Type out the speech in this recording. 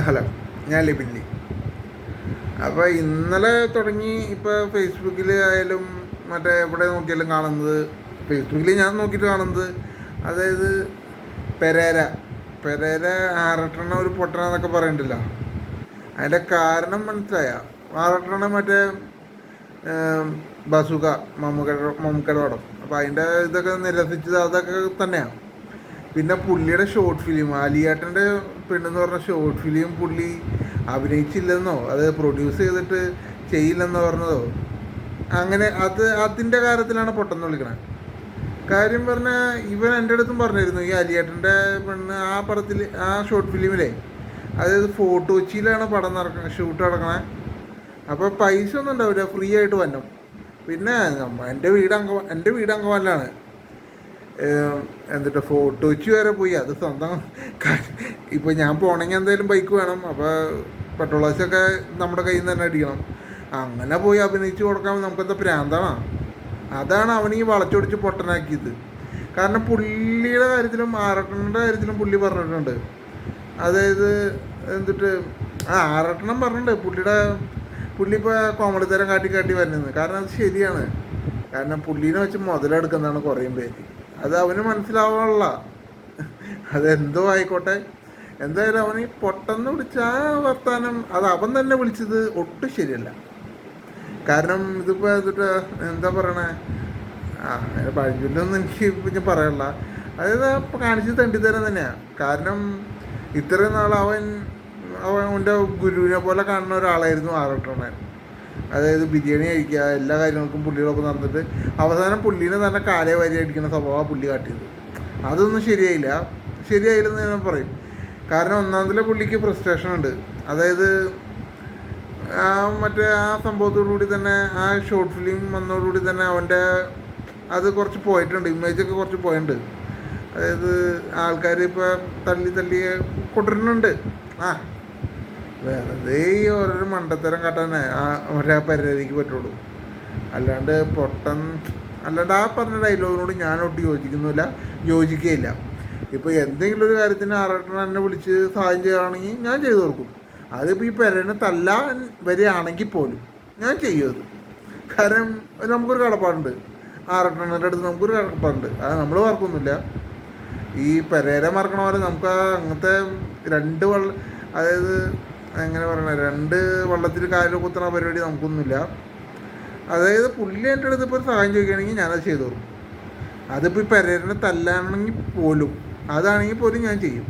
Hello ഞാൻ ലിബിൻലി. അപ്പോൾ ഇന്നലെ തുടങ്ങി ഇപ്പോൾ ഫേസ്ബുക്കിൽ ആയാലും മറ്റേ എവിടെ നോക്കിയാലും കാണുന്നത് ഫേസ്ബുക്കിൽ ഞാൻ നോക്കിയിട്ട് കാണുന്നത് അതായത് പെരേര. പെരേര ആറട്ടെണ്ണ ഒരു പൊട്ടണ എന്നൊക്കെ പറയണ്ടല്ലോ. അതിന്റെ കാരണം മനസ്സിലായ. ആറട്ടെണ്ണ മറ്റേ ബസുക മമ്മൂക്കട മമ്മൂക്കട പടം. അപ്പോൾ അതിന്റെ ഇതൊക്കെ നിരസിച്ചത് അതൊക്കെ തന്നെയാണ് പിന്നെ പുള്ളിയുടെ ഷോർട്ട് ഫിലിം ആലിയാട്ടന്റെ പെണ്ണെന്ന് പറഞ്ഞ ഷോർട്ട് ഫിലിം പുള്ളി അഭിനയിച്ചില്ലെന്നോ? അത് പ്രൊഡ്യൂസ് ചെയ്തിട്ട് ചെയ്യില്ലെന്നോ പറഞ്ഞതോ? അങ്ങനെ അത് അതിന്റെ കാര്യത്തിലാണ് പൊട്ടെന്ന് വിളിക്കണത് കാര്യം പറഞ്ഞാൽ ഇവൻ എന്റെ അടുത്തും പറഞ്ഞിരുന്നു ഈ അലിയേട്ടന്റെ പെണ്ണ് ആ പടത്തിൽ ആ ഷോർട്ട് ഫിലിമിലെ അതായത് ഫോർട്ട് കൊച്ചിയിലാണ് പടം നടക്കുന്നത് ഷൂട്ട് നടക്കണേ. അപ്പോൾ പൈസ ഒന്നും ഉണ്ടാവില്ല ഫ്രീ ആയിട്ട് വന്നു പിന്നെ എന്റെ വീട് അങ്ക എന്റെ വീട് അങ്കമാലിലാണ് ഏം, എന്നിട്ട് ഫോട്ടോയ്ക്ക് വരെ പോയി. അത് സ്വന്തം ഇപ്പോൾ ഞാൻ പോകണമെങ്കിൽ എന്തായാലും ബൈക്ക് വേണം. അപ്പോൾ പെട്രോൾ കാശൊക്കെ നമ്മുടെ കയ്യിൽ നിന്ന് തന്നെ അടിക്കണം. അങ്ങനെ പോയി അഭിനയിച്ച് കൊടുക്കാൻ നമുക്കെന്താ പ്രാന്താണ്? അതാണ് അവൻ ഈ വളച്ചൊടിച്ച് പൊട്ടനാക്കിയത്. കാരണം പുള്ളിയുടെ കാര്യത്തിലും ആറട്ടണന്റെ കാര്യത്തിലും പുള്ളി പറഞ്ഞിട്ടുണ്ട്. അതായത് എന്നിട്ട് ആ ആറട്ടണം പറഞ്ഞിട്ടുണ്ട്. പുള്ളിയുടെ പുള്ളി ഇപ്പോൾ കോമഡി തരം കാട്ടി കാട്ടി വരുന്നത് കാരണം അത് ശരിയാണ്. കാരണം പുള്ളീനെ വെച്ച് മുതലെടുക്കുന്നതാണ് കുറേ പേര്. അത് അവന് മനസ്സിലാവാനുള്ള. അതെന്തോ ആയിക്കോട്ടെ. എന്തായാലും അവന് പൊട്ടെന്ന് വിളിച്ച ആ വർത്താനം അത് അവൻ തന്നെ വിളിച്ചത് ഒട്ടും ശരിയല്ല. കാരണം ഇതിപ്പോൾ എന്നിട്ട് എന്താ പറയണേ? ആ അങ്ങനെ പഴഞ്ചൊല്ലൊന്നും എനിക്ക് പിന്നെ പറയല്ല അതായത് ഇപ്പം കാണിച്ച് തണ്ടിത്തരം തന്നെയാണ് കാരണം ഇത്രയും നാൾ അവൻ അവന്റെ ഗുരുവിനെ പോലെ കാണുന്ന ഒരാളായിരുന്നു ആറട്ടണൻ അതായത് ബിരിയാണി കഴിക്കുക എല്ലാ കാര്യങ്ങൾക്കും പുള്ളികളൊക്കെ നടന്നിട്ട് അവസാനം പുള്ളീനെ തന്നെ കാലേ വാരി അടിക്കുന്ന സ്വഭാവമാണ് പുള്ളി കാട്ടിയത്. അതൊന്നും ശരിയായില്ല. ശരിയായില്ലെന്ന് ഞാൻ പറയും. കാരണം ഒന്നാമതിലെ പുള്ളിക്ക് ഫ്രസ്ട്രേഷൻ ഉണ്ട്. അതായത് ആ മറ്റേ ആ സംഭവത്തോടുകൂടി തന്നെ ആ ഷോർട്ട് ഫിലിം വന്നതോടുകൂടി തന്നെ അവന്റെ അത് കുറച്ച് പോയിട്ടുണ്ട് ഇമേജൊക്കെ കുറച്ച് പോയിട്ടുണ്ട്. അതായത് ആൾക്കാർ ഇപ്പോൾ തള്ളി തള്ളി കൊണ്ടിരുന്നുണ്ട് ആ വെറുതെ ഈ ഓരോരോ മണ്ടത്തരം കാട്ടാനേ. ആ ഒരാ പരിധിക്ക് പറ്റുള്ളൂ. അല്ലാണ്ട് പൊട്ടൻ അല്ലാണ്ട് ആ പറഞ്ഞ ഡയലോഗിനോട് ഞാൻ ഒട്ടും യോജിക്കുന്നില്ല. യോജിക്കുകയില്ല ഇപ്പോൾ എന്തെങ്കിലും ഒരു കാര്യത്തിന് ആറട്ടൻ എന്നെ വിളിച്ച് സഹായം ചെയ്യുകയാണെങ്കിൽ ഞാൻ ചെയ്തു കൊടുക്കും. അതിപ്പോൾ ഈ പെരനെ തല്ലാൻ വരികയാണെങ്കിൽ പോലും ഞാൻ ചെയ്യും അത്. കാരണം നമുക്കൊരു കടപ്പാടുണ്ട്. ആറട്ടണ്ണന്റെ അടുത്ത് നമുക്കൊരു കടപ്പാടുണ്ട്. അത് നമ്മൾ മറക്കൊന്നുമില്ല. ഈ പെരേരെ മറക്കണ പോലെ നമുക്ക് അങ്ങനത്തെ രണ്ട് വള്ള അതായത് എങ്ങനെ പറയണ. രണ്ട് വള്ളത്തിൽ കാലിൽ കുത്തണ പരിപാടി നമുക്കൊന്നുമില്ല. അതായത് പുള്ളി എന്റെ അടുത്ത് ഇപ്പോൾ സഹായം ചോദിക്കുകയാണെങ്കിൽ ഞാനത് ചെയ്തു കൊടുക്കും അതിപ്പോൾ ഈ പെരേരനെ തല്ലാണെങ്കിൽ പോലും അതാണെങ്കിൽ പോലും ഞാൻ ചെയ്യും.